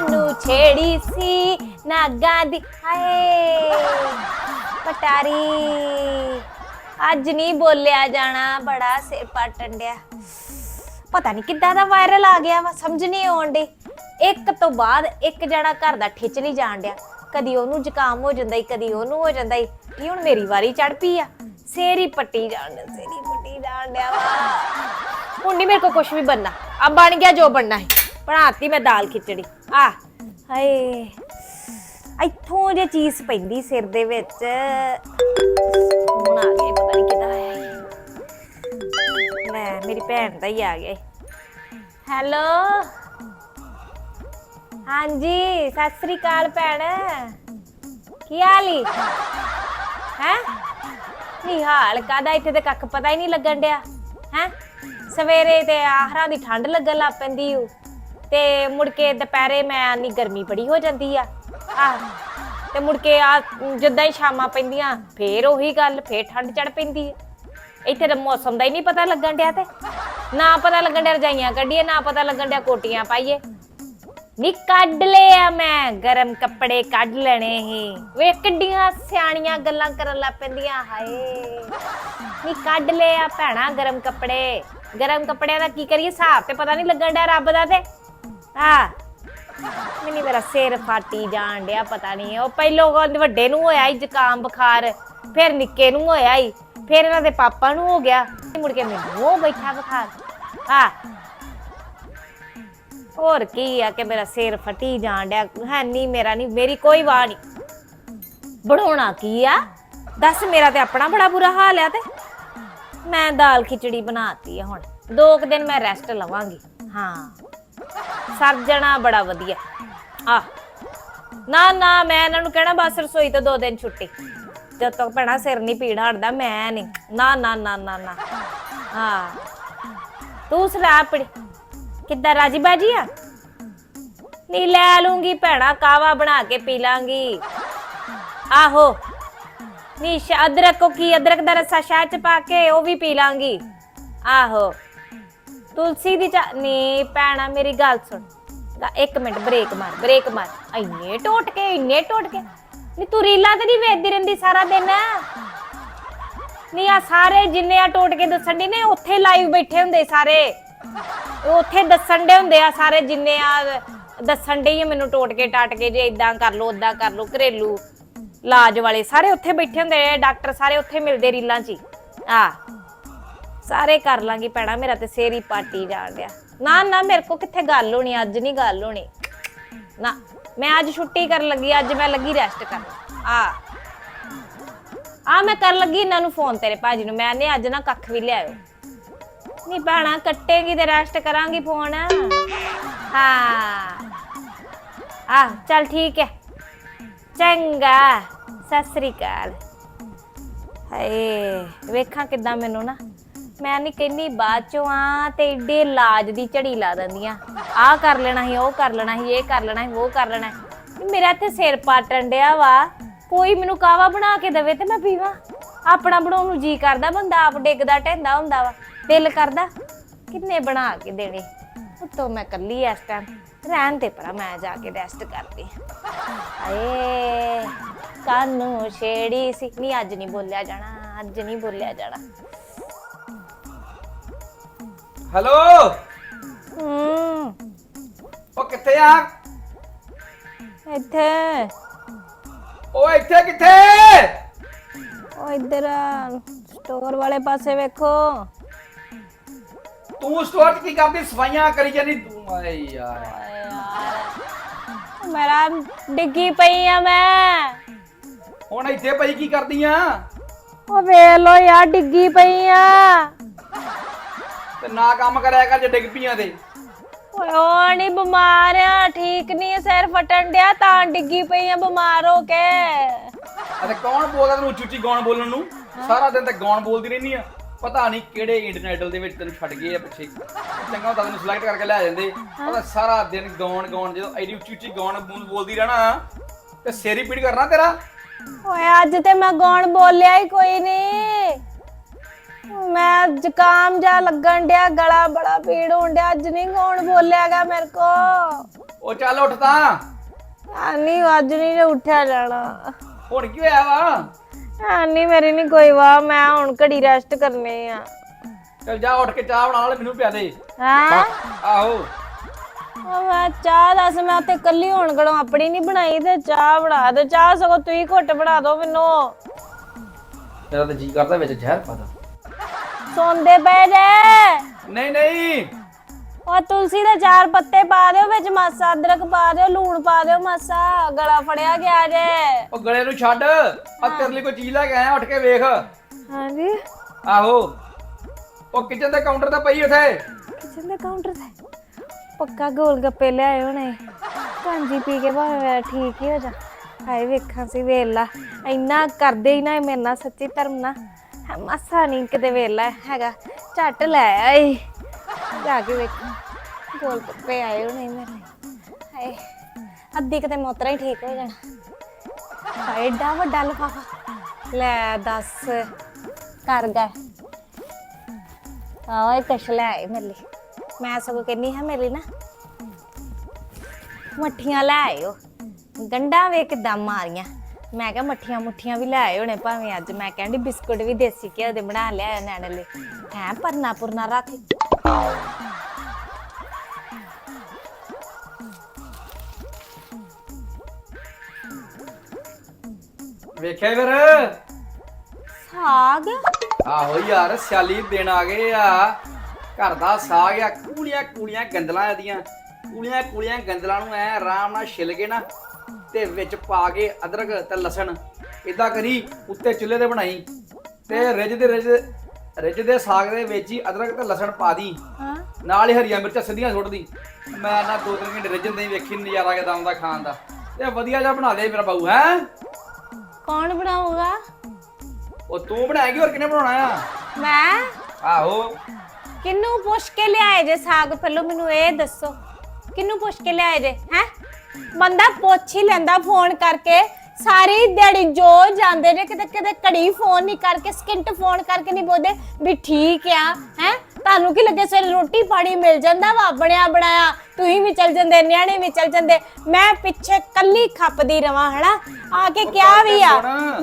ਕਾਨੂੰ ਛੇੜੀ ਸੀ ਨਾਗਾਂ ਦੀ ਹਾਏ ਪਟਾਰੀ। ਅੱਜ ਨਹੀਂ ਬੋਲਿਆ ਜਾਣਾ ਬੜਾ ਸਿਰ ਪਾਟਣ ਡਿਆ। ਪਤਾ ਨਹੀਂ ਕਿੱਦਾਂ ਦਾ ਵਾਇਰਲ ਆ ਗਿਆ ਵਾ ਸਮਝ ਨਹੀਂ ਆਉਣ ਡਈ। ਇੱਕ ਤੋਂ ਬਾਅਦ ਇੱਕ ਜਣਾ ਘਰ ਦਾ ਖਿੱਚ ਨਹੀਂ ਜਾਣ ਡਿਆ। ਕਦੀ ਉਹਨੂੰ ਜ਼ੁਕਾਮ ਹੋ ਜਾਂਦਾ ਈ ਕਦੀ ਉਹਨੂੰ ਹੋ ਜਾਂਦਾ ਈ। ਕੀ ਹੁਣ ਮੇਰੀ ਵਾਰੀ ਚੜ ਪਈ ਆ? ਸੇਰੀ ਪੱਟੀ ਜਾਣ ਡਿਆ, ਸੇਰੀ ਪੱਟੀ ਜਾਣ ਡਿਆ ਵਾ। ਹੁਣ ਨਹੀਂ ਮੇਰੇ ਕੋ ਕੁਝ ਵੀ ਬਣਨਾ। ਆ ਬਣ ਗਿਆ ਜੋ ਬਣਨਾ ਹੈ ਬਣਾਤੀ ਮੈਂ ਦਾਲ ਖਿਚੜੀ। ਆ। ਹਾਏ। ਇੱਥੋਂ ਜੇ ਚੀਜ਼ ਪੈਂਦੀ ਸਿਰ ਦੇ ਵਿੱਚ। ਹੁਣ ਆ ਗਏ, ਪਤਾ ਨਹੀਂ ਕਿਹਦਾ ਆਇਆ ਈ। ਲੈ, ਮੇਰੀ ਭੈਣ ਦਾ ਹੀ ਆ ਗਿਆ ਹੈਲੋ? ਹਾਂਜੀ, ਸਤਿ ਸ੍ਰੀ ਅਕਾਲ ਭੈਣ। ਕੀ ਹਾਲ ਈ? ਹੈ? ਨਹੀਂ ਹਾਲ? ਕਾਦਾ ਇੱਥੇ ਤੇ ਕੱਖ ਪਤਾ ਹੀ ਨਹੀਂ ਲੱਗਣ ਡਿਆ? ਹੈ? ਸਵੇਰੇ ਤੇ ਆਹਰਾਂ ਦੀ ਠੰਡ ਲੱਗਣ ਲੱਗ ਪੈਂਦੀ ਓ ਤੇ ਮੁੜ ਕੇ ਦੁਪਹਿਰੇ ਮੈਂ ਨੀ ਗਰਮੀ ਬੜੀ ਹੋ ਜਾਂਦੀ ਆ। ਆਹ, ਤੇ ਮੁੜ ਕੇ ਆ, ਜਿੱਦਾਂ ਹੀ ਸ਼ਾਮਾਂ ਪੈਂਦੀਆਂ, ਫੇਰ ਉਹੀ ਗੱਲ, ਫੇਰ ਠੰਡ ਚੜ ਪੈਂਦੀ ਆ। ਇੱਥੇ ਤਾਂ ਮੌਸਮ ਦਾ ਹੀ ਨਹੀਂ ਪਤਾ ਲੱਗਣ ਡਿਆ ਤੇ। ਨਾ ਪਤਾ ਲੱਗਣ ਡਿਆ ਰਜਾਈਆਂ ਕੱਢੀਏ, ਨਾ ਪਤਾ ਲੱਗਣ ਡਿਆ ਕੋਟੀਆਂ ਪਾਈਏ। ਨੀ ਕੱਢ ਲਿਆ ਮੈਂ, ਗਰਮ ਕੱਪੜੇ ਕੱਢ ਲੈਣੇ ਹੀ ਵੇ ਕਿੱਡੀਆਂ ਸਿਆਣੀਆਂ ਗੱਲਾਂ ਕਰਨ ਲੱਗ ਪੈਂਦੀਆਂ, ਹਾਏ। ਨੀ ਕੱਢ ਲਿਆ ਭੈਣਾ ਗਰਮ ਕੱਪੜੇ। ਗਰਮ ਕੱਪੜਿਆਂ ਦਾ ਕੀ ਕਰੀਏ, ਹਿਸਾਬ ਤੇ ਪਤਾ ਨਹੀਂ ਲੱਗਣ ਡਿਆ ਰੱਬ ਦਾ ਤੇ। ਆ ਮੈਨੂੰ ਮੇਰਾ ਸਿਰ ਫਾਟੀ ਜਾਣ ਡਿਆ, ਪਤਾ ਨਹੀਂ ਉਹ ਪਹਿਲੋਂ ਕਹਿੰਦੇ ਵੱਡੇ ਨੂੰ ਹੋਇਆ ਹੀ ਜ਼ੁਕਾਮ ਬੁਖਾਰ, ਫਿਰ ਨਿੱਕੇ ਨੂੰ ਹੋਇਆ ਹੀ ਫਿਰ ਇਹਨਾਂ ਦੇ ਪਾਪਾ ਨੂੰ ਹੋ ਗਿਆ, ਮੁੜ ਕੇ ਮੈਨੂੰ ਹੋ ਬੈਠਾ ਬੁਖਾਰ। ਆ ਹੋਰ ਕੀ ਆ ਕਿ ਮੇਰਾ ਸਿਰ ਫਟੀ ਜਾਣ ਡਿਆ, ਹੈ ਨਹੀਂ, ਮੇਰਾ ਨਹੀਂ, ਮੇਰੀ ਕੋਈ ਵਾਹ ਨਹੀਂ। ਬਣਾਉਣਾ ਕੀ ਆ? ਦੱਸ, ਮੇਰਾ ਤੇ ਆਪਣਾ ਬੜਾ ਬੁਰਾ ਹਾਲ ਆ ਤੇ। ਮੈਂ ਦਾਲ ਖਿਚੜੀ ਬਣਾਤੀ ਆ ਹੁਣ, ਦੋ ਕੁ ਦਿਨ ਮੈਂ ਰੈਸਟ ਲਵਾਂਗੀ। ਹਾਂ। ਸਰ ਬੜਾ ਵਧੀਆ। ਆ। ਨਾ ਨਾ, ਮੈਂ ਇਹਨਾਂ ਨੂੰ ਕਹਿਣਾ ਬਸ ਰਸੋਈ ਤੋਂ ਦੋ ਦਿਨ ਛੁੱਟੀ। ਜਦ ਤੱਕ ਭੈਣਾ ਸਿਰ ਨਹੀਂ ਪੀੜ ਹਟਦਾ, ਮੈਂ ਨਹੀਂ। ਨਾ ਨਾ ਨਾ ਨਾ ਨਾ। ਹਾਂ ਤੂੰ ਸਰਾ ਆਪਣੀ ਕਿੱਦਾਂ, ਰਾਜੀ ਬਾਜੀ ਆ? ਨਹੀਂ, ਲੈ ਲੂੰਗੀ ਭੈਣਾ ਕਾਵਾ ਬਣਾ ਕੇ ਪੀ ਲਾਂਗੀ। ਆਹੋ। ਨੀ ਸ਼- ਅਦਰਕ ਕੋ ਕੀ ਅਦਰਕ ਦਾ ਰਸਾ ਸ਼ਾਹ ਚ ਪਾ ਕੇ ਉਹ ਵੀ ਪੀ ਲਾਂਗੀ। ਆਹੋ। ਤੁਲਸੀ ਦੀ ਚਾ ਨੀ ਭੈਣਾ, ਮੇਰੀ ਗੱਲ ਸੁਣ। ਗਾ- ਇੱਕ ਮਿੰਟ, ਬ੍ਰੇਕ ਮਾਰ ਬ੍ਰੇਕ ਮਾਰ। ਇੰਨੇ ਟੋਟ ਕੇ ਇੰਨੇ ਟੋਟ ਕੇ ਨੀ, ਤੂੰ ਰੀਲਾਂ ਤੇ ਨਹੀਂ ਵੇਖਦੀ ਰਹਿੰਦੀ ਸਾਰਾ ਦਿਨ? ਨੀ ਆ ਸਾਰੇ ਜਿੰਨੇ ਆ ਟੋਟ ਕੇ ਦੱਸਣ ਦੀ ਨੇ, ਉੱਥੇ ਲਾਈਵ ਬੈਠੇ ਹੁੰਦੇ ਸਾਰੇ। ਉਹ ਉੱਥੇ ਦੱਸਣ ਦੇ ਹੁੰਦੇ ਆ ਸਾਰੇ ਜਿੰਨੇ ਆ ਦੱਸਣ ਦੇ ਹੀ ਆ ਮੈਨੂੰ ਟੋਟ ਕੇ ਟਾਟ ਕੇ ਜੇ ਇਦਾਂ ਕਰ ਲੋ ਉਦਾਂ ਕਰ ਲੋ ਘਰੇਲੂ ਇਲਾਜ ਵਾਲੇ ਸਾਰੇ ਉੱਥੇ ਬੈਠੇ ਹੁੰਦੇ ਆ, ਡਾਕਟਰ ਸਾਰੇ ਉੱਥੇ ਮਿਲਦੇ ਰੀਲਾਂ 'ਚ ਹੀ। ਆ ਸਾਰੇ ਕਰ ਲਾਂਗੀ ਪੈਣਾ ਮੇਰਾ ਤੇ ਸਿਰ ਹੀ ਪਾਟੀ ਜਾਣ ਡਿਆ। ਨਾ ਨਾ, ਮੇਰੇ ਕੋ ਕਿੱਥੇ ਗੱਲ ਹੋਣੀ, ਅੱਜ ਨਹੀਂ ਗੱਲ ਹੋਣੀ। ਨਾ, ਮੈਂ ਅੱਜ ਛੁੱਟੀ ਕਰਨ ਲੱਗੀ, ਅੱਜ ਮੈਂ ਲੱਗੀ ਰੈਸਟ ਕਰਨ। ਆ। ਆ, ਮੈਂ ਕਰਨ ਲੱਗੀ ਇਹਨਾਂ ਨੂੰ ਫੋਨ ਤੇਰੇ ਭਾਜੀ ਨੂੰ, ਮੈਂ ਨੇ ਅੱਜ ਨਾ ਕੱਖ ਵੀ ਲਿਆਇਓ। ਨਹੀਂ ਭੈਣਾ, ਕੱਟੇਗੀ ਤੇ ਰੈਸਟ ਕਰਾਂਗੀ ਫੋਨ ਹਾਂ। ਆ, ਚੱਲ ਠੀਕ ਹੈ। ਚੰਗਾ, ਸਤਿ ਸ੍ਰੀ ਅਕਾਲ। ਹਾਏ, ਵੇਖਾਂ ਕਿੱਦਾਂ ਮੈਨੂੰ ਨਾ ਮੈਂ ਨਹੀਂ ਕਹਿੰਦੀ ਬਾਅਦ ਚੋਂ ਆ ਤੇ ਏਡੇ ਲਾਜ ਦੀ ਝੜੀ ਲਾ ਦਿੰਦੀਆਂ ਆ। ਕਰ ਲੈਣਾ ਸੀ, ਉਹ ਕਰ ਲੈਣਾ ਸੀ, ਇਹ ਕਰ ਲੈਣਾ ਸੀ, ਉਹ ਕਰ ਲੈਣਾ ਸੀ। ਮੇਰਾ ਇੱਥੇ ਸਿਰ ਪਾਟਣ ਡਿਆ ਵਾ, ਕੋਈ ਮੈਨੂੰ ਕਾਵਾ ਬਣਾ ਕੇ ਦੇਵੇ ਤੇ ਮੈਂ ਪੀਵਾਂ। ਆਪਣਾ ਬਣਾਉਣ ਨੂੰ ਜੀ ਕਰਦਾ, ਬੰਦਾ ਆਪ ਡਿੱਗਦਾ ਢੈਂਦਾ ਹੁੰਦਾ ਵਾ। ਦਿਲ ਕਰਦਾ, ਕਿੰਨੇ ਬਣਾ ਕੇ ਦੇਣੇ। ਉੱਤੋਂ ਮੈਂ ਕੱਲੀ ਇਸ ਟਾਈਮ ਰਹਿਣ ਤੇ ਪਰਾ ਮੈਂ ਜਾ ਕੇ ਰੈਸਟ ਕਰਦੀ ਹਾਏ, ਕਾਨੂੰ ਛੇੜੀ ਸੀ। ਨਹੀਂ ਅੱਜ ਨਹੀਂ ਬੋਲਿਆ ਜਾਣਾ, ਅੱਜ ਨਹੀਂ ਬੋਲਿਆ ਜਾਣਾ। ਹੈਲੋ? ਹੂੰ ਉਹ ਕਿੱਥੇ ਆ? ਇੱਥੇ। ਉਹ ਇੱਥੇ ਕਿੱਥੇ? ਉਹ ਇੱਧਰ ਸਟੋਰ ਵਾਲੇ ਪਾਸੇ ਵੇਖੋ। ਤੂੰ ਸਟੋਰ 'ਚ ਕੀ ਕਰਦੀ? ਸਫਾਈਆਂ ਕਰੀ ਜਾਨੀ ਤੂੰ ਆਏ ਯਾਰ। ਮੇਰਾ ਡਿੱਗੀ ਪਈ ਆ ਮੈਂ। ਹੁਣ ਇੱਥੇ ਭਾਈ ਕੀ ਕਰਦੀ ਆ? ਉਹ ਵੇਖ ਲੋ ਯਾਰ ਡਿੱਗੀ ਪਈ ਆ। ਨਾ ਕੰਮ ਕਰਿਆ ਕਰ ਜੇ ਡਿੱਗ ਪੀਆਂ ਤੇ। ਓਏ ਉਹ ਨਹੀਂ ਬਿਮਾਰ ਆ ਠੀਕ ਨਹੀਂ ਸਿਰ ਫਟਣ ਡਿਆ ਤਾਂ ਡਿੱਗੀ ਪਈ ਆ ਬਿਮਾਰ ਹੋ ਕੇ। ਅਤੇ ਕੌਣ ਬੋਲਦਾ ਤੈਨੂੰ ਉੱਚੀ ਉੱਚੀ ਗਾਉਣ ਬੋਲਣ ਨੂੰ? ਸਾਰਾ ਦਿਨ ਤੇ ਗਾਉਣ ਬੋਲਦੀ ਰਹਿੰਦੀ ਆ। ਪਤਾ ਨਹੀਂ ਕਿਹੜੇ ਆਈਡਲ ਦੇ ਵਿੱਚ ਤੈਨੂੰ ਛੱਡ ਗਏ ਆ ਪਿੱਛੇ। ਚੰਗਾ ਹੁੰਦਾ ਤੈਨੂੰ ਸਿਲੈਕਟ ਕਰਕੇ ਲੈ ਜਾਂਦੇ। ਉਹਦਾ ਸਾਰਾ ਦਿਨ ਗਾਉਣ ਗਾਉਣ ਜਦੋਂ ਐਡੀ ਉੱਚੀ ਉੱਚੀ ਗਾਉਣ ਬੋਲ- ਬੋਲਦੀ ਰਹਿਣਾ ਤੇ ਸਿਰ ਪੀੜ ਕਰਨਾ ਤੇਰਾ। ਓਏ ਅੱਜ ਤੇ ਮੈਂ ਗਾਉਣ ਬੋਲਿਆ ਹੀ ਕੋਈ ਨਹੀਂ ਮੈਂ ਜ਼ੁਕਾਮ ਜਾ ਲੱਗਣ ਡਿਆ ਗਲਾ ਬੜਾ ਪੀੜ ਹੋਣ ਡਿਆ ਅੱਜ ਨਹੀਂ ਕੌਣ ਬੋਲਿਆਗਾ ਮੇਰੇ ਕੋ। ਉਹ ਚੱਲ ਉੱਠ ਤਾਂ। ਨਹੀਂ ਅੱਜ ਨਹੀਂ ਉੱਠਿਆ ਜਾਣਾ। ਹੁਣ ਕੀ ਹੋਇਆ ਵਾ? ਨਹੀਂ ਮੇਰੀ ਨਹੀਂ ਕੋਈ ਵਾਹ ਮੈਂ ਹੁਣ ਘੜੀ ਰੈਸਟ ਕਰਨੀ ਆ। ਚੱਲ ਜਾ ਉੱਠ ਕੇ ਚਾਹ ਬਣਾ ਲੈ ਮੈਨੂੰ ਪਿਆ ਦੇ। ਹਾਂ? ਆਹੋ। ਉਹ ਮੈਂ ਚਾਹ ਦੱਸ ਮੈਂ ਉੱਥੇ ਕੱਲੀ ਹੋਣ ਗੜੋਂ ਆਪਣੀ ਨਹੀਂ ਬਣਾਈ ਤੇ ਚਾਹ ਬਣਾ ਦੇ। ਚਾਹ ਸਗੋਂ ਤੁਸੀਂ ਘੁੱਟ ਬਣਾ ਦਿਓ ਮੈਨੂੰ। ਮੇਰਾ ਤਾਂ ਜੀ ਕਰਦਾ ਵਿੱਚ ਜ਼ਹਿਰ ਪਾ ਦਾਂ ਸੌਂਦੇ ਪਏ ਜੇ। ਨਹੀਂ ਨਹੀਂ। ਉਹ ਤੁਲਸੀ ਦੇ ਚਾਰ ਪੱਤੇ ਪਾ ਦਿਓ ਵਿੱਚ ਮਾਸਾ ਅਦਰਕ ਪਾ ਦਿਓ ਲੂਣ ਪਾ ਦਿਓ ਮਾਸਾ ਗਲਾ ਫੜਿਆ ਗਿਆ ਜੇ। ਉਹ ਗਲੇ ਨੂੰ ਛੱਡ ਆ ਤੇਰੇ ਲਈ ਕੋਈ ਚੀਜ਼ ਲੈ ਕੇ ਆਇਆ ਉੱਠ ਕੇ ਵੇਖ। ਹਾਂਜੀ। ਆਹੋ। ਉਹ ਕਿਚਨ ਦੇ ਕਾਊਂਟਰ ਤੇ ਪਈ ਉਥੇ। ਕਿਚਨ ਦੇ ਕਾਊਂਟਰ ਤੇ? ਪੱਕਾ ਗੋਲ ਗੱਪੇ ਲਿਆਏ ਹੋਣੇ। ਕਾਂਜੀ ਪੀ ਕੇ ਭਾਵੇਂ ਠੀਕ ਹੀ ਹੋ ਜਾ। ਹਾਏ ਵੇਖਾਂ ਸੀ ਵੇਲਾ ਇੰਨਾ ਕਰਦੇ ਹੀ ਨਾ ਮੇਰੇ ਨਾਲ ਸੱਚੀ ਧਰਮ ਨਾ ਹੈ ਮਾਸਾ ਨਹੀਂ ਕਿਤੇ ਵੇਲਾ ਹੈਗਾ, ਝੱਟ ਲੈ ਆਈ ਜਾ ਕੇ ਵੇਖ, ਗੋਲ ਗੱਪੇ ਆਏ ਹੋਣੇ ਮੇਰੇ ਹਾਏ, ਅੱਧੀ ਕਿਤੇ ਮੋਤਰਾ ਹੀ ਠੀਕ ਹੋ ਜਾਣਾ। ਹਾਏ, ਏਡਾ ਵੱਡਾ ਲਫਾਫਾ। ਲੈ ਦੱਸ ਕਰ ਗਏ ਆਹ, ਇਹ ਕਸ਼ ਲੈ ਆਏ ਮੇਰੇ ਲਈ। ਮੈਂ ਸਗੋਂ ਕਹਿੰਨੀ ਹਾਂ ਮੇਰੇ ਲਈ ਨਾ, ਮੱਠੀਆਂ ਲੈ ਆਇਓ। ਗੰਡਾ ਵੇ ਕਿਦਾਂ ਮਾਰੀਆਂ। ਮੈਂ ਕਿਹਾ ਮੱਠੀਆਂ ਮੁੱਠੀਆਂ ਵੀ ਲੈ ਆਏ ਹੋਣੇ ਭਾਵੇਂ ਅੱਜ। ਮੈਂ ਕਹਿੰਦੀ ਬਿਸਕੁਟ ਵੀ ਦੇਸੀ ਘਿਓ ਦੇ ਬਣਾ ਲਿਆ ਨੈਣ ਲਈ ਹੈ ਪਰਨਾ ਪੁਰਨਾ ਰੱਖ। ਵੇਖਿਆ ਫਿਰ? ਸਾਗ? ਆਹੋ ਯਾਰ ਸਿਆਲੀ ਦਿਨ ਆ ਗਏ ਆ। ਘਰ ਦਾ ਸਾਗ ਆ ਕੂਲੀਆਂ ਕੂਲੀਆਂ ਗੰਦਲਾਂ ਇਹਦੀਆਂ। ਕੂਲੀਆਂ ਕੂਲੀਆਂ ਗੰਦਲਾਂ ਨੂੰ ਐ ਆਰਾਮ ਨਾਲ ਛਿਲ ਕੇ ਨਾ ਤੇ ਵਿੱਚ ਪਾ ਕੇ ਅਦਰਕ ਤੇ ਲਸਣ ਇਦਾਂ ਕਰੀ ਉੱਤੇ ਚੁੱਲ੍ਹੇ ਤੇ ਬਣਾਈ। ਤੇ ਰਿੱਝ ਦੇ ਰਿੱਝ ਰਿੱਝ ਦੇ ਸਾਗ ਦੇ ਵਿੱਚ ਹੀ ਅਦਰਕ ਤੇ ਲਸਣ ਪਾ ਦੀ। ਹਾਂ। ਨਾਲ ਹੀ ਹਰੀਆਂ ਮਿਰਚਾਂ ਸਿੱਧੀਆਂ ਸੁੱਟਦੀ ਮੈਂ ਨਾ ਦੋ ਤਿੰਨ ਘੰਟੇ ਰਿੱਝਣ ਦੇ ਵੇਖੀ ਨਜ਼ਾਰਾ ਕਿਦਾਂ ਆਉਂਦਾ ਖਾਣ ਦਾ। ਤੇ ਵਧੀਆ ਜਿਹਾ ਬਣਾ ਦੇ ਮੇਰਾ ਬਾਊ ਹੈ? ਕੌਣ ਬਣਾਊਗਾ? ਉਹ ਤੂੰ ਬਣਾਏਗੀ ਹੋਰ ਕਿਹਨੇ ਬਣਾਉਣਾ ਆ? ਮੈਂ? ਆਹੋ। ਕਿੰਨੂੰ ਪੁੱਛ ਕੇ ਲਿਆਏ ਜੇ ਸਾਗ? ਪਹਿਲਾਂ ਮੈਨੂੰ ਇਹ ਦੱਸੋ। ਕਿੰਨੂੰ ਪੁੱਛ ਕੇ ਲਿਆਏ ਜੇ ਹੈ? ਬੰਦਾ ਪੁੱਛ ਹੀ ਲੈਂਦਾ ਫੋਨ ਕਰਕੇ। ਸਾਰੀ ਦਿਹਾੜੀ ਜੋ ਜਾਂਦੇ ਨੇ ਕਿਤੇ ਕਿਤੇ ਘੜੀ ਫੋਨ ਨਹੀਂ ਕਰਕੇ ਸਕਿੰਟ ਫੋਨ ਕਰਕੇ ਨਹੀਂ ਬੋਲਦੇ। ਵੀ ਠੀਕ ਆ ਹੈ? ਤੁਹਾਨੂੰ ਕੀ ਲੱਗੇ ਸਵੇਰੇ ਰੋਟੀ ਪਾਣੀ ਮਿਲ ਜਾਂਦਾ ਵਾ? ਬਣਿਆ ਬਣਾਇਆ। ਤੁਸੀਂ ਵੀ ਚੱਲ ਜਾਂਦੇ ਨਿਆਣੇ ਵੀ ਚੱਲ ਜਾਂਦੇ। ਮੈਂ ਪਿੱਛੇ ਕੱਲੀ ਖੱਪਦੀ ਰਵਾਂ ਹਨਾ? ਆ ਕੇ ਕਿਹਾ ਵੀ ਆ।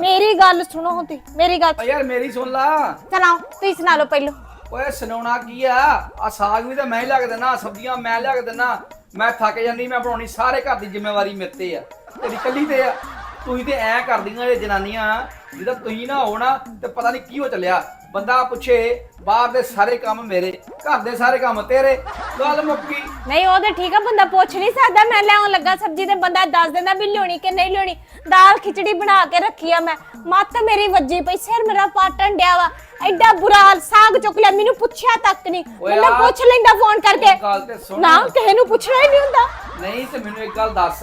ਮੇਰੀ ਗੱਲ ਸੁਣੋ ਹੁਣ ਤੁਸੀਂ ਮੇਰੀ ਗੱਲ ਓ ਯਾਰ ਮੇਰੀ ਸੁਣ ਲਾ। ਸੁਣਾਓ ਤੁਸੀਂ ਸੁਣਾ ਲਓ ਪਹਿਲੋਂ। ਓਏ ਸੁਣਾਉਣਾ ਕੀ ਆ? ਆ ਸਾਗ ਵੀ ਤਾਂ ਮੈਂ ਹੀ ਕੇ ਦਿੰਦਾ ਸਬਜ਼ੀਆਂ ਮੈਂ ਕੇ ਦਿੰਦਾ। ਮੈਂ ਥੱਕ ਜਾਂਦੀ, ਮੈਂ ਬਣਾਉਣੀ ਸਾਰੇ ਘਰ ਦੀ ਜ਼ਿੰਮੇਵਾਰੀ ਮੇਰੇ ਤੇ ਆ। ਤੇਰੀ ਕੱਲੀ ਤੇ ਆ। ਤੁਸੀਂ ਤੇ ਐ ਕਰਦੀਆਂ ਇਹ ਜਨਾਨੀਆਂ, ਜਿਹਦਾ ਤੁਸੀਂ ਨਾ ਹੋ ਨਾ ਤੇ ਪਤਾ ਨਹੀਂ ਕੀ ਹੋ ਚੱਲਿਆ। ਬੰਦਾ ਪੁੱਛੇ, ਬਾਹਰ ਦੇ ਸਾਰੇ ਕੰਮ ਮੇਰੇ, ਘਰ ਦੇ ਸਾਰੇ ਕੰਮ ਤੇਰੇ। ਗੱਲ ਮੁੱਕੀ। ਨਹੀਂ, ਉਹ ਤੇ ਠੀਕ ਆ, ਬੰਦਾ ਪੁੱਛ ਨਹੀਂ ਸਕਦਾ। ਮੈਂ ਲਿਆਉਣ ਲੱਗਾ ਸਬਜ਼ੀ ਤੇ ਬੰਦਾ ਦੱਸ ਦਿੰਦਾ ਵੀ ਲਿਆਉਣੀ ਕਿ ਨਹੀਂ ਲਿਆਉਣੀ ਦਾਲ ਖਿਚੜੀ ਬਣਾ ਕੇ ਰੱਖੀ ਆ ਮੈਂ। ਮੱਤ ਮੇਰੀ ਵੱਜੀ ਪਈ, ਸਿਰ ਮੇਰਾ ਪਾਟਣ ਡਿਆ ਵਾ। ਐਡਾ ਬੁਰਾ ਹਾਲ ਸਾਗ ਚੁੱਕ ਲਿਆ ਮੈਨੂੰ ਪੁੱਛਿਆ ਤੱਕ ਨਹੀਂ। ਓਏ ਆ- ਪੁੱਛ ਲੈਂਦਾ ਫੋਨ ਕਰਕੇ। ਗੱਲ ਤੇ ਸੁਣ। ਨਾ ਕਿਸੇ ਨੂੰ ਪੁੱਛਣਾ ਹੀ ਨਹੀਂ ਹੁੰਦਾ। ਨਹੀਂ ਤੇ ਮੈਨੂੰ ਇੱਕ ਗੱਲ ਦੱਸ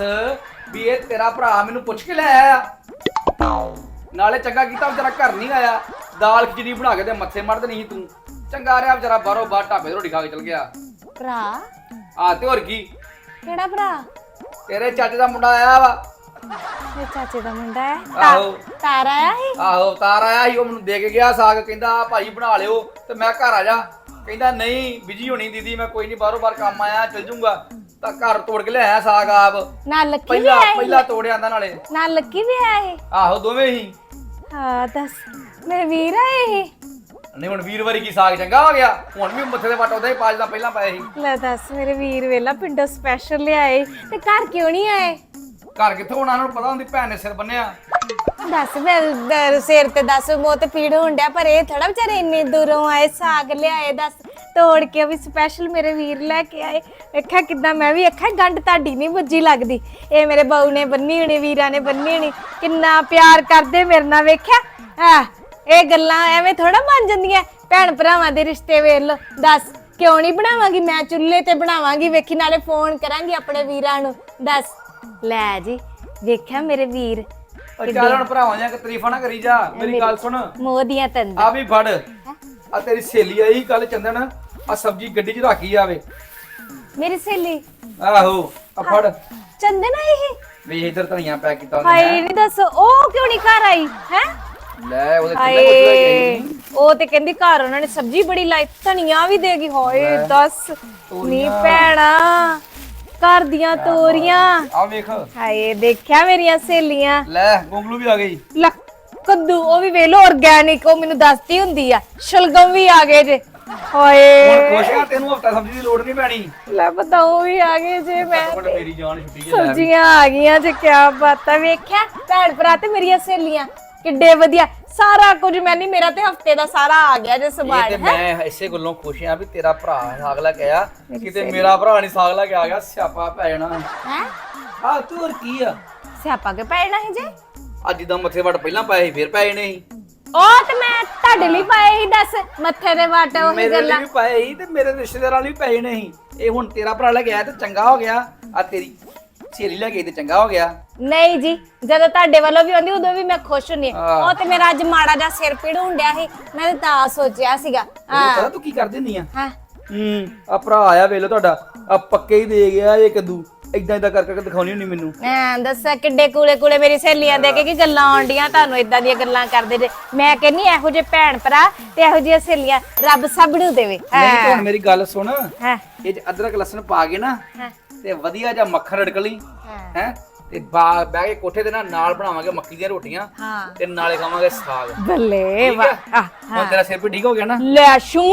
ਵੀ ਇਹ ਤੇਰਾ ਭਰਾ ਮੈਨੂੰ ਪੁੱਛ ਕੇ ਲੈ ਆਇਆ। ਨਾਲੇ ਚੰਗਾ ਕੀਤਾ ਵਿਚਾਰਾ ਘਰ ਨਹੀਂ ਆਇਆ। ਦਾਲ ਖਿਚੜੀ ਬਣਾ ਕੇ ਤੇ ਮੱਥੇ ਮੜਦ ਨਹੀਂ ਤੂੰ। ਚੰਗਾ ਰਿਹਾ ਵਿਚਾਰਾ ਬਾਹਰੋਂ ਬਾਹਰ ਢਾਬੇ ਤੇ ਰੋਟੀ ਖਾ ਕੇ ਚਲ ਗਿਆ। ਭਰਾ? ਆ ਤੇ ਹੋਰ ਕੀ? ਕਿਹੜਾ ਭਰਾ? ਤੇਰੇ ਚਾਚੇ ਦਾ ਮੁੰਡਾ ਆਇਆ ਵਾ। ਮੇਰੇ ਚਾਚੇ ਦਾ ਮੁੰਡਾ ਹੈ। ਆਹੋ। ਤਾ- ਤਾਰਾ ਆਇਆ ਸੀ? ਆਹੋ ਅਵਤਾਰ ਆਇਆ ਸੀ ਉਹ ਮੈਨੂੰ ਦੇ ਕੇ ਗਿਆ ਸਾਗ ਕਹਿੰਦਾ ਆ ਭਾਈ ਬਣਾ ਲਿਓ ਤੇ ਮੈਂ ਘਰ ਆ ਜਾ। ਕਹਿੰਦਾ ਨਹੀਂ ਬਿਜ਼ੀ ਹੋਣੀ ਦੀਦੀ ਮੈਂ ਕੋਈ ਨਹੀਂ ਬਾਹਰੋਂ ਬਾਹਰ ਕੰਮ ਆਇਆ ਚੱਲ ਜੂੰਗਾ ਤਾਂ ਘਰ ਤੋੜ ਕੇ ਲਿਆਇਆ ਸਾਗ ਆਪ। ਨਾਲ ਲੱਕੀ ਵੀ ਪਹਿਲਾਂ ਆਇਆ ਪਹਿਲਾਂ ਤੋੜਿਆ ਆਂਦਾ ਨਾਲੇ। ਨਾਲ ਲੱਕੀ ਵੀ ਆਇਆ ਸੀ? ਆਹੋ ਦੋਵੇਂ ਹੀ। ਹਾਂ ਦੱਸ ਮੇਰੇ ਵੀਰ ਆਏ ਸੀ? ਨਹੀਂ ਹੁਣ ਵੀਰਵਾਰੀ ਕੀ ਸਾਗ ਚੰਗਾ ਹੋ ਗਿਆ? ਹੁਣ ਵੀ ਮੱਥੇ ਦੇ ਵੱਟ ਉਹਦਾ ਹੀ ਪਾਜ ਦਾ ਪਹਿਲਾਂ ਪਾਇਆ ਸੀ। ਲੈ ਦੱਸ ਮੇਰੇ ਵੀਰ ਵੇਲਾ ਪਿੰਡੋਂ ਸਪੈਸ਼ਲ ਲਿਆਏ ਤੇ ਘਰ ਕਿਉਂ ਨਹੀਂ ਆਏ? ਘਰ ਕਿੱਥੋਂ ਹੋਣਾ ਉਹਨਾਂ ਨੂੰ ਪਤਾ ਹੁੰਦੀ ਭੈਣ ਨੇ ਸਿਰ ਬੰਨਿਆ। ਦੱਸ ਮੈਂ ਸਿਰ ਤੇ ਦੱਸ ਮੂੰਹ ਪੀੜ ਹੋਣ ਡਿਆ, ਪਰ ਇਹ ਥੋੜਾ ਵਿਚਾਰੇ ਇੰਨੇ ਦੂਰੋਂ ਆਏ, ਸਾਗ ਲਿਆਏ, ਦੱਸ, ਤੋੜ ਕੇ ਵੀ ਸਪੈਸ਼ਲ ਮੇਰੇ ਵੀਰ ਲੈ ਕੇ ਆਏ। ਵੇਖਿਆ ਕਿਦਾਂ ਮੈਂ ਵੀ ਅੱਖਾਂ ਗੰਢ ਤੁਹਾਡੀ ਨਹੀਂ ਵੱਜੀ ਲੱਗਦੀ। ਇਹ ਮੇਰੇ ਬਾਊ ਨੇ ਬੰਨੀ ਹੋਣੀ, ਵੀਰਾਂ ਨੇ ਬੰਨੀ ਹੋਣੀ, ਕਿੰਨਾ ਪਿਆਰ ਕਰਦੇ ਮੇਰੇ ਨਾਲ ਵੇਖਿਆ। ਆ ਇਹ ਗੱਲਾਂ ਐਵੇਂ ਥੋੜਾ ਬਣ ਜਾਂਦੀਆਂ, ਭੈਣ ਭਰਾਵਾਂ ਦੇ ਰਿਸ਼ਤੇ ਵੇਖ ਲੋ ਦੱਸ, ਕਿਉਂ ਨਹੀਂ ਬਣਾਵਾਂਗੀ? ਮੈਂ ਚੁੱਲ੍ਹੇ ਤੇ ਬਣਾਵਾਂਗੀ, ਵੇਖੀ ਨਾਲੇ ਫੋਨ ਕਰਾਂਗੀ ਆਪਣੇ ਵੀਰਾਂ ਨੂੰ। ਦੱਸ ਲੈ ਜੀ ਵੇਖਿਆ ਮੇਰੇ ਵੀਰ? ਉਹ ਚੱਲ ਹੁਣ ਭਰਾਵਾਂ ਦੀਆਂ ਤਰੀਫਾਂ ਨਾ ਕਰੀ ਜਾ ਮੇਰੀ ਗੱਲ ਸੁਣ। ਮੋਹ ਦੀਆਂ ਤੰਦ। ਆ ਵੀ ਫੜ। ਆ ਤੇਰੀ ਸਹੇਲੀ ਆਈ ਕੱਲ ਚੰਦਨ। ਆ ਸਬਜੀ ਗੱਡੀ 'ਚ ਰੱਖੀ ਆਵੇ। ਮੇਰੀ ਸਹੇਲੀ? ਆਹੋ ਆ ਫੜ। ਚੰਦਨ ਆਈ ਸੀ? ਵੇ ਇਧਰ ਧਨੀਆ ਪੈਕ ਕੀਤਾ ਉਹਨੇ ਹਾਏ ਨਹੀਂ ਦੱਸ ਉਹ ਕਿਉਂ ਨਹੀਂ ਘਰ ਆਈ ਹੈ? ਲੈ ਉਹਦੇ ਹਾਏ ਉਹ ਤੇ ਕਹਿੰਦੀ ਘਰ ਉਹਨਾਂ ਨੇ ਸਬਜ਼ੀ ਬੜੀ ਲਾਈ ਧਨੀਆ ਵੀ ਦੇਗੀ ਹਾਏ ਦੱਸ। ਨੀ ਭੈਣਾ। ਘਰ ਦੀਆਂ ਤੋਰੀਆਂ। ਆ ਵੇਖ। ਹਾਏ ਦੇਖਿਆ ਮੇਰੀਆਂ ਸਹੇਲੀਆਂ। ਲੈ ਗੋਂਗਲੂ ਵੀ ਆ ਗਈ। ਲੈ ਕੱਦੂ ਉਹ ਵੀ ਵੇਲੋ ਆਰਗੈਨਿਕ ਉਹ ਮੈਨੂੰ ਦੱਸਦੀ ਹੁੰਦੀ ਆ। ਸ਼ਲਗਮ ਵੀ ਆ ਗਏ ਜੇ। ਹੁਣ ਹਾਏ ਖੁਸ਼ ਆ ਤੈਨੂੰ ਹਫਤਾ ਸਬਜ਼ੀ ਦੀ ਲੋੜ ਨਹੀਂ ਪੈਣੀ। ਲੈ ਬਤਾਓ ਵੀ ਆ ਗਏ ਜੇ ਮੈਂ ਬੜਾ ਮੇਰੀ ਜਾਨ ਛੁੱਟੀ ਜੇ ਲੈ ਸਬਜ਼ੀਆਂ ਆ ਗਈਆਂ ਜੇ ਕੀ ਬਾਤਾਂ। ਵੇਖਿਆ ਭੈਣ ਭਰਾ ਤੇ ਮੇਰੀਆਂ ਸਹੇਲੀਆਂ। ਕਿੱਡੇ ਵਧੀਆ। ਸਾਰਾ ਕੁਝ ਮੈਂ ਨਹੀਂ ਮੇਰਾ ਤੇ ਹਫ਼ਤੇ ਦਾ ਸਾਰਾ ਆ ਗਿਆ ਜੇ ਸਮਾਨ ਤੇ ਮੈਂ ਇਸੇ ਗੱਲੋਂ ਖੁਸ਼ ਆ ਵੀ ਤੇਰਾ ਭਰਾ ਸਾਗ ਲੈ ਕੇ ਆਇਆ ਕਿਤੇ ਮੇਰਾ ਭਰਾ ਨਹੀਂ ਸਾਗ ਲੈ ਕੇ ਆ ਗਿਆ ਸਿਆਪਾ ਪੈ ਜਾਣਾ। ਹੈ? ਆ ਤੂੰ ਹੋਰ ਕੀ ਆ? ਸਿਆਪਾ ਕੇ ਪੈਣਾ ਹੈ ਜੇ? ਅੱਜ ਜਿੱਦਾਂ ਮੱਥੇ ਵਟ ਪਹਿਲਾਂ ਪਾਏ ਸੀ ਫੇਰ ਪੈ ਜਾਣੇ ਸੀ। ਉਹ ਤੇ ਮੈਂ ਤੁਹਾਡੇ ਲਈ ਪਾਏ ਹੀ ਦੱਸ। ਮੱਥੇ ਦੇ ਵਾਟ ਉਹ ਮੇਰੇ ਗੱਲਾਂ। ਲਈ ਵੀ ਪਾਏ ਸੀ ਤੇ ਮੇਰੇ ਰਿਸ਼ਤੇਦਾਰਾਂ ਲਈ ਵੀ ਪੈ ਜਾਣੇ ਸੀ। ਇਹ ਹੁਣ ਤੇਰਾ ਭਰਾ ਲੈ ਆਇਆ ਤੇ ਚੰਗਾ ਹੋ ਗਿਆ। ਆ ਤੇਰੀ ਸਹੇਲੀ ਲੈ ਕੇ ਆਈ ਤੇ ਚੰਗਾ ਹੋ ਗਿਆ। ਨਹੀਂ ਜੀ ਜਦੋਂ ਤੁਹਾਡੇ ਵੱਲੋਂ ਵੀ ਆਉਂਦੀ ਉਦੋਂ ਵੀ ਮੈਂ ਖੁਸ਼ ਹੁੰਨੀ ਹਾਂ। ਹਾਂ। ਉਹ ਤੇ ਮੇਰਾ ਅੱਜ ਮਾੜਾ ਜਿਹਾ ਸਿਰ ਪੀੜ ਹੁੰਦਿਆ ਸੀ ਮੈਂ ਤਾਂ ਤਾਂ ਸੋਚਿਆ ਸੀਗਾ। ਤੈਨੂੰ ਹਾਂ। ਤੂੰ ਕੀ ਕਰ ਦਿੰਦੀ ਆ? ਹਾਂ। ਹੂੰ ਆ ਭਰਾ ਆਇਆ ਵੇਲੇ ਤੁਹਾਡਾ ਆ ਪੱਕੇ ਹੀ ਦੇ ਗਿਆ ਇਹ ਕਦੂ। ਇਦਾਂ ਇਦਾਂ ਕਰ ਕਰਕੇ ਦਿਖਾਉਣੀ ਹੁੰਦੀ ਮੈਨੂੰ। ਮੈਂ ਦੱਸਾਂ ਕਿੱਡੇ ਕੂਲੇ ਕੂਲੇ ਮੇਰੀ ਸਹੇਲੀਆਂ ਦੇ ਕੇ ਕੀ ਗੱਲਾਂ ਆਉਂਦੀਆਂ ਤੁਹਾਨੂੰ ਇਦਾਂ ਦੀਆਂ ਗੱਲਾਂ ਕਰਦੇ ਜੇ। ਮੈਂ ਕਹਿੰਨੀ ਇਹੋ ਜਿਹੇ ਭੈਣ ਭਰਾ ਤੇ ਇਹੋ ਜਿਹੀਆਂ ਸਹੇਲੀਆਂ ਰੱਬ ਸਭ ਨੂੰ ਦੇਵੇ। ਨਹੀਂ ਤੂੰ ਹੁਣ ਮੇਰੀ ਗੱਲ ਸੁਣ। ਹਾਂ। ਇਹ ਚ ਅਦਰਕ ਲਸਣ ਪਾ ਕੇ ਨਾ ਹਾਂ। ਤੇ ਵਧੀਆ ਜਿਹਾ ਮੱਖਣ ਰੜਕ ਲਈ ਹਾਂ। ਹੈ? ਤੇ ਬਾ- ਬਹਿ ਕੇ ਕੋਠੇ ਦੇ ਨਾਲ ਨਾਲ ਬਣਾਵਾਂਗੇ ਮੱਕੀ ਦੀਆਂ ਰੋਟੀਆਂ ਹਾਂ। ਤੇ ਨਾਲੇ ਖਾਵਾਂਗੇ ਸਾਗ। ਬੱਲੇ ਠੀਕ ਵਾਹ। ਹੈ। ਹੁਣ ਤੇਰਾ ਸਿਰ ਵੀ ਠੀਕ ਹੋ ਗਿਆ ਨਾ? ਲੈ ਸ਼ੂ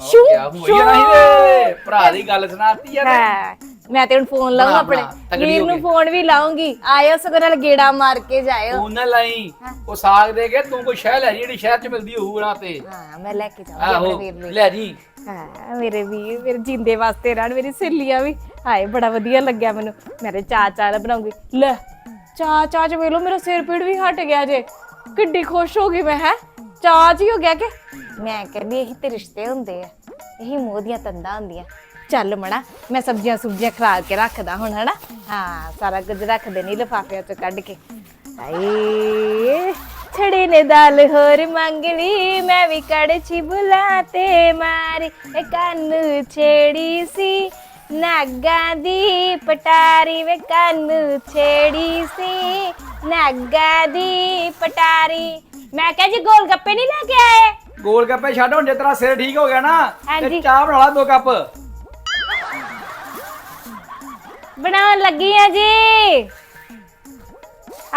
ਸ਼ੂ ਕਿਆ ਹੋਈ ਆ ਭਰਾ ਦੀ ਗੱਲ ਸੁਣਾਤੀ ਆ ਤੇ ਹਾਂ। ਮੈਂ ਤੇ ਹੁਣ ਫੋਨ ਲਾਉਂ ਬਣਾ, ਆਪਣੇ। ਬਣਾ, ਤਗੜੀ ਵੀਰ ਹੋ ਨੂੰ ਗਈ। ਫੋਨ ਵੀ ਲਾਉਂਗੀ। ਆਇਓ ਸਗੋਂ ਨਾਲ ਗੇੜਾ ਮਾਰ ਕੇ ਜਾਇਓ। ਤੂੰ ਨਾ ਲਾਈ। ਉਹ ਸਾਗ ਦੇ ਕੇ ਤੂੰ ਕੋਈ ਸ਼ਹਿ ਲੈ ਜੀ ਜਿਹੜੀ ਸ਼ਹਿਰ ਚ ਮਿਲਦੀ ਹੋਊ ਨਾ ਤੇ। ਹਾਂ ਮੈਂ ਲੈ ਕੇ ਜਾਊਂਗੀ ਆਪਣੇ ਆਹੋ ਵੀਰ ਨੂੰ। ਲੈ ਜੀ। ਹਾਂ ਮੇਰੇ ਵੀਰ ਮੇਰੇ ਜਿੰਦੇ ਵਾਸਤੇ ਰਹਿਣ ਮੇਰੀ ਸਹੇਲੀਆਂ ਵੀ। ਹਾਏ, ਬੜਾ ਵਧੀਆ ਲੱਗਿਆ ਮੈਨੂੰ। ਮੈਂ ਤੇ ਚਾਹ ਚਾਹ ਬਣਾਉਂਗੀ। ਲੈ ਚਾਹ ਚਾਹ ਚ ਵੇਲੋ ਮੇਰਾ ਸਿਰ ਪੀੜ ਵੀ ਹਟ ਗਿਆ ਜੇ। ਕਿੱਡੀ ਖੁਸ਼ ਹੋ ਗਈ ਮੈਂ, ਹੈ? ਚਾਹ ਚ ਹੋ ਗਿਆ ਕਿ? ਮੈਂ ਕਹਿੰਦੀ ਇਹੀ ਤੇ ਰਿਸ਼ਤੇ ਹੁੰਦੇ ਆ। ਇਹੀ ਮੋਹ ਦੀਆਂ ਤੰਦਾਂ ਹੁੰਦੀਆਂ। ਚੱਲ ਮਣਾ ਮੈਂ ਸਬਜ਼ੀਆਂ ਸੁਬਜ਼ੀਆਂ ਖਰਾ ਕੇ ਰੱਖਦਾ ਹੁਣ, ਹਨਾ? ਹਾਂ, ਸਾਰਾ ਕੁਝ ਰੱਖਦੇ ਦੇਣੀ ਲਿਫਾਫਿਆਂ ਚੋਂ ਕੱਢ ਕੇ। ਹਾਏ, ਛੜੇ ਨੇ ਦਾਲ ਹੋਰ ਮੰਗ ਲਈ, ਮੈਂ ਵੀ ਕੜਛੀ ਬੁਲਾਤੇ ਮਾਰੀ। ਕੰਨ ਛੇੜੀ ਸੀ ਨਾਗਾਂ ਦੀ ਪਟਾਰੀ ਵੇ ਕੰਨ ਛੇੜੀ ਸੀ। ਨਾਗਾਂ ਦੀ ਪਟਾਰੀ। ਮੈਂ ਕਿਹਾ ਜੀ ਗੋਲ ਗੱਪੇ ਨਹੀਂ ਲੈ ਕੇ ਆਏ? ਗੋਲ ਗੱਪੇ ਛੱਡ ਹੁਣ ਜੇ ਤੇਰਾ ਸਿਰ ਠੀਕ ਹੋ ਗਿਆ ਨਾ ਹਾਂਜੀ। ਤੇ ਚਾਹ ਬਣਾ ਲਾ ਦੋ ਕੱਪ। ਬਣਾਉਣ ਲੱਗੀ ਆ ਜੀ।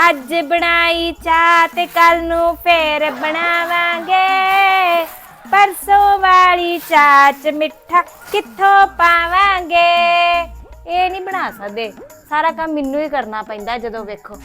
ਅੱਜ ਬਣਾਈ ਚਾਹ ਤੇ ਕੱਲ ਨੂੰ ਫੇਰ ਬਣਾਵਾਂਗੇ। ਪਰਸੋਂ ਵਾਲੀ ਚਾਚ ਮਿੱਠਾ ਕਿੱਥੋਂ ਪਾਵਾਂਗੇ? ਇਹ ਨਹੀਂ ਬਣਾ ਸਕਦੇ। ਸਾਰਾ ਕੰਮ ਮੈਨੂੰ ਹੀ ਕਰਨਾ ਪੈਂਦਾ ਜਦੋਂ ਵੇਖੋ।